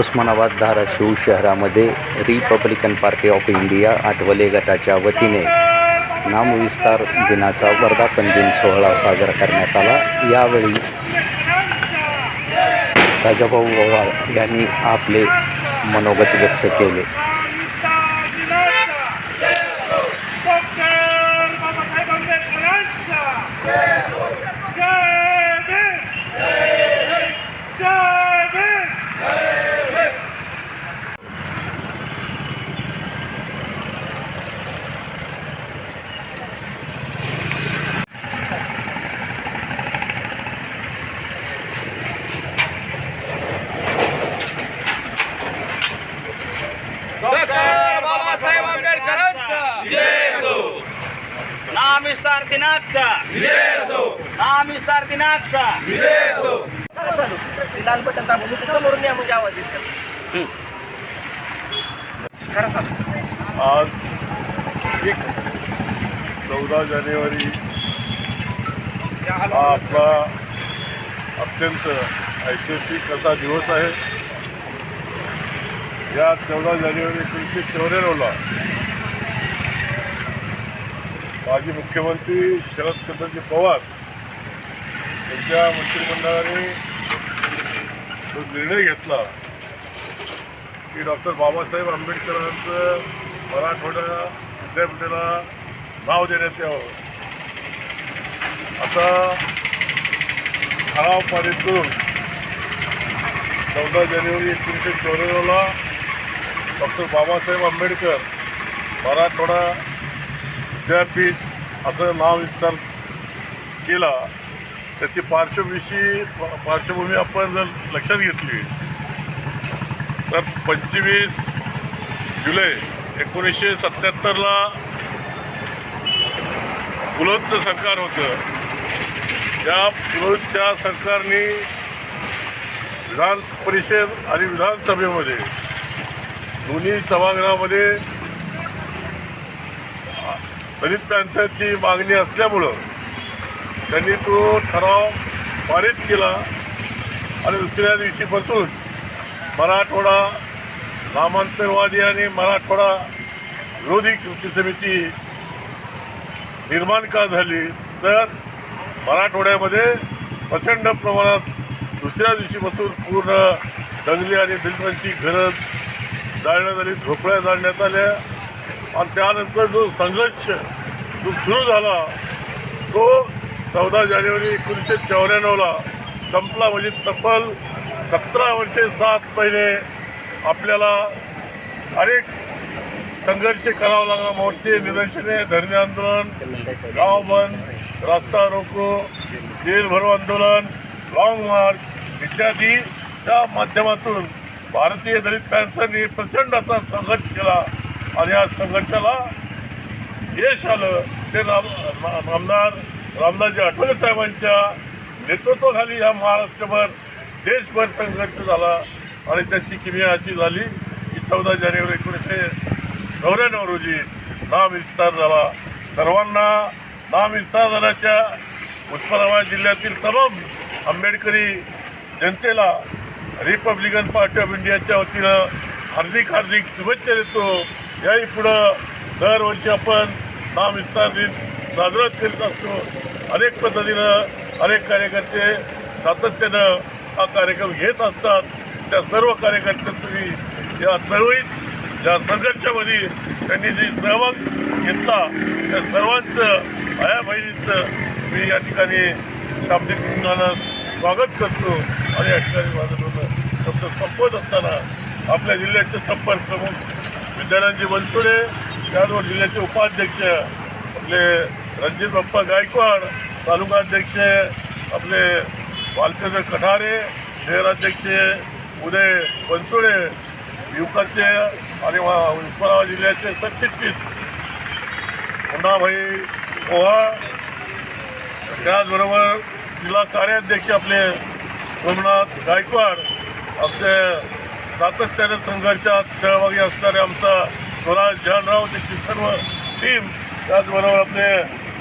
उस्मानाबाद धाराशिव शहरामध्ये Republican Party of India Athawale गटाच्या वतीने नामविस्तार दिनाचा वर्धापन दिन सोहळा साजरा करण्यात आला. यावेळी राजाभाऊ पवार यांनी आपले मनोगत व्यक्त केले डॉक्टर बाबासाहेब आंबेडकरांचा जय भीम जय भीम डॉक्टर बाबासाहेब आंबेडकरांचा विस्तार दिनाचा विस्तार दिनाचा करा चालू ते लाल बटन दाबून ते समोरून या म्हणजे आवाज येतो करा चालू आज एक चौदा जानेवारी हा आपला अत्यंत ऐतिहासिक असा दिवस आहे. या चौदा जानेवारी एकोणीसशे चौऱ्याण्णवला माजी मुख्यमंत्री शरदचंद्रजी पवार यांच्या मंत्रिमंडळाने जो निर्णय घेतला की डॉक्टर बाबासाहेब आंबेडकरांचं मराठवाडा विद्यापीठाला नाव देण्यात यावं. आता ठराव पारित करून चौदा जानेवारी एकोणीसशे चौऱ्याण्णवला डॉक्टर बाबासाहेब आंबेडकर मराठवाडा विद्यापीठ असं नाव विस्तार केला त्याची पार्श्वभूमीशी पार्श्वभूमी आपण जर लक्षात घेतली तर पंचवीस जुलै एकोणीसशे सत्त्याहत्तरला फुलतचं सरकार होतं. त्या फुलतच्या सरकारने विधान परिषद आणि विधानसभेमध्ये दोन्ही सभागृहामध्ये दलित पॅन्थरची मागणी असल्यामुळं त्यांनी तो ठराव पारित केला आणि दुसऱ्या दिवशीपासून मराठवाडा नामांतरवादी आणि मराठवाडा विरोधी कृती समिती निर्माण का झाली? तर मराठवाड्यामध्ये प्रचंड प्रमाणात दुसऱ्या दिवशीपासून पूर्ण दंगली आणि दलितांची घरं जाळण्यात आली झोपड्या जाळण्यात आल्या. आणि त्यानंतर जो संघर्ष जो सुरू झाला तो चौदा जानेवारी एकोणीसशे चौऱ्याण्णवला संपला. म्हणजे तब्बल सतरा वर्षे सात महिने आपल्याला अनेक संघर्ष करावा लागला. मोर्चे निदर्शने धरणे आंदोलन गाव बंद रस्ता रोको जेल भरो आंदोलन लाँग मार्च इत्यादीच्या माध्यमातून भारतीय दलित पॅन्सरनी प्रचंड असा संघर्ष केला. आणि या संघर्षाला यश आलं. ते राम रामदार रामदासजी आठवले साहेबांच्या नेतृत्वाखाली हा महाराष्ट्रभर देशभर संघर्ष झाला आणि त्याची किमया अशी झाली की चौदा जानेवारी एकोणीसशे चौऱ्याण्णव रोजी नाम विस्तार झाला. सर्वांना नाम विस्तार झाल्याच्या उस्मानाबाद जिल्ह्यातील तमाम आंबेडकरी जनतेला रिपब्लिकन पार्टी ऑफ इंडियाच्या वतीनं हार्दिक हार्दिक शुभेच्छा देतो. याही पुढं दरवर्षी आपण हा विस्तार दिन साजरा करीत असतो. अनेक पद्धतीनं अनेक कार्यकर्ते सातत्यानं हा कार्यक्रम घेत असतात. त्या सर्व कार्यकर्त्यांचं मी या चळवळीत या संघर्षामध्ये त्यांनी जी सहभाग घेतला त्या सर्वांचं आया बहिणींचं मी या ठिकाणी शाब्दिक चिन्हानं स्वागत करतो. आणि या ठिकाणी माझं शब्द संपवत असताना आपल्या जिल्ह्याचे संपर्क प्रमुख विद्यारांजी बनसुडे त्याचबरोबर जिल्ह्याचे उपाध्यक्ष आपले रणजित बाप्पा गायकवाड तालुकाध्यक्ष आपले बालचंद्र कठारे शहराध्यक्ष उदय बनसुडे युवकाचे आणि उस्मानाबाद जिल्ह्याचे सरचिटणीस मुन्नाभाई पोहा त्याचबरोबर जिल्हा कार्याध्यक्ष आपले सोमनाथ गायकवाड आमचे सातत्याने संघर्षात सहभागी असणारे आमचा स्वराज जानराव त्याची सर्व टीम त्याचबरोबर आपले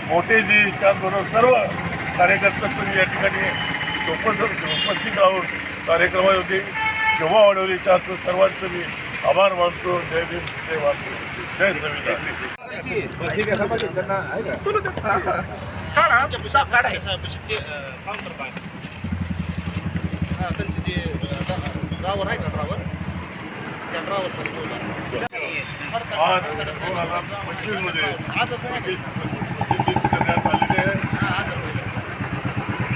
मोठेजी त्याचबरोबर सर्व कार्यकर्त्यांचं मी या ठिकाणी उपस्थित उपस्थित राहून कार्यक्रमात होती. केव्हा वाढवली त्याचं सर्वांचं मी आभार मानतो. जय भीम जय वासू. जय संविधान. आज दोन हजार पंचवीसमध्ये पंचवीस करण्यात आलेले आहे.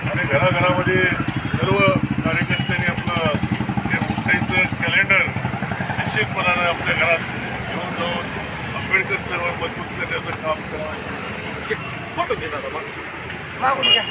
आणि घराघरामध्ये सर्व कार्यकर्त्यांनी आपलं जे उठायचं कॅलेंडर निश्चितपणानं आपल्या घरात घेऊन जाऊन आंबेडकर चळवळ मजबूत करण्याचं काम करावं. मागून घ्या.